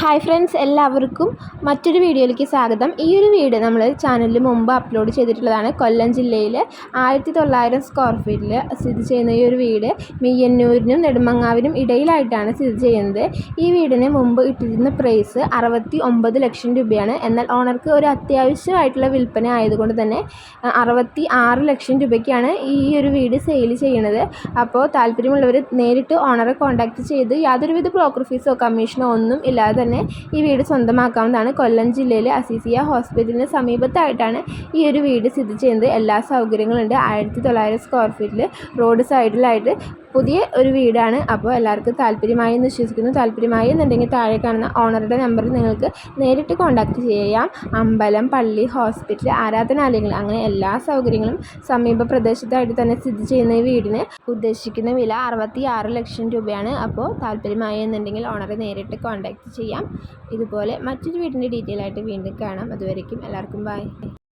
Hi friends എല്ലാവർക്കും മറ്റൊരു വീഡിയോയിലേക്ക് സ്വാഗതം. ഈ ഒരു വീഡിയോ നമ്മൾ ചാനലിൽ മുമ്പ് അപ്ലോഡ് ചെയ്തിട്ടുള്ളതാണ് കൊല്ലം ജില്ലയിൽ ആയിരത്തി തൊള്ളായിരം സ്ക്വയർ ഫീറ്റിൽ സ്ഥിതി ചെയ്യുന്ന ഈ ഒരു വീട്. മിയ്യന്നൂരിനും നെടുമങ്ങാവിനും ഇടയിലായിട്ടാണ് സ്ഥിതി ചെയ്യുന്നത്. ഈ വീടിന് മുമ്പ് ഇട്ടിരുന്ന പ്രൈസ് അറുപത്തി ഒമ്പത് ലക്ഷം രൂപയാണ്. എന്നാൽ ഓണർക്ക് ഒരു അത്യാവശ്യമായിട്ടുള്ള വിൽപ്പന ആയതുകൊണ്ട് തന്നെ അറുപത്തി ആറ് ലക്ഷം രൂപയ്ക്കാണ് ഈ ഒരു വീട് സെയിൽ ചെയ്യുന്നത്. അപ്പോൾ താല്പര്യമുള്ളവർ നേരിട്ട് ഓണറെ കോൺടാക്റ്റ് ചെയ്ത് യാതൊരുവിധ ബ്രോക്കർ ഫീസോ കമ്മീഷനോ ഒന്നും ഇല്ലാതെ തന്നെ ഈ വീട് സ്വന്തമാക്കാവുന്നതാണ്. കൊല്ലം ജില്ലയിലെ അസീസിയ ഹോസ്പിറ്റലിന് സമീപത്തായിട്ടാണ് ഈ ഒരു വീട് സ്ഥിതി ചെയ്യുന്നത്. എല്ലാ സൗകര്യങ്ങളുണ്ട്. ആയിരത്തി തൊള്ളായിരം സ്ക്വയർ ഫീറ്റിൽ റോഡ് സൈഡിലായിട്ട് പുതിയ ഒരു വീടാണ്. അപ്പോൾ എല്ലാവർക്കും താല്പര്യമായി എന്ന് വിശ്വസിക്കുന്നു. താല്പര്യമായി എന്നുണ്ടെങ്കിൽ താഴെ കാണുന്ന ഓണറുടെ നമ്പറിൽ നിങ്ങൾക്ക് നേരിട്ട് കോൺടാക്റ്റ് ചെയ്യാം. അമ്പലം പള്ളി ഹോസ്പിറ്റൽ ആരാധനാലയങ്ങൾ അങ്ങനെ എല്ലാ സൗകര്യങ്ങളും സമീപ പ്രദേശത്തായിട്ട് തന്നെ സ്ഥിതി ചെയ്യുന്ന ഈ വീടിന് ഉദ്ദേശിക്കുന്ന വില അറുപത്തി ലക്ഷം രൂപയാണ്. അപ്പോൾ താല്പര്യമായി എന്നുണ്ടെങ്കിൽ ഓണറെ നേരിട്ട് കോൺടാക്റ്റ് ചെയ്യാം. ഇതുപോലെ മറ്റൊരു വീടിന്റെ ഡീറ്റെയിൽ ആയിട്ട് വീണ്ടും കാണാം. അതുവരേക്കും എല്ലാവർക്കും ബൈ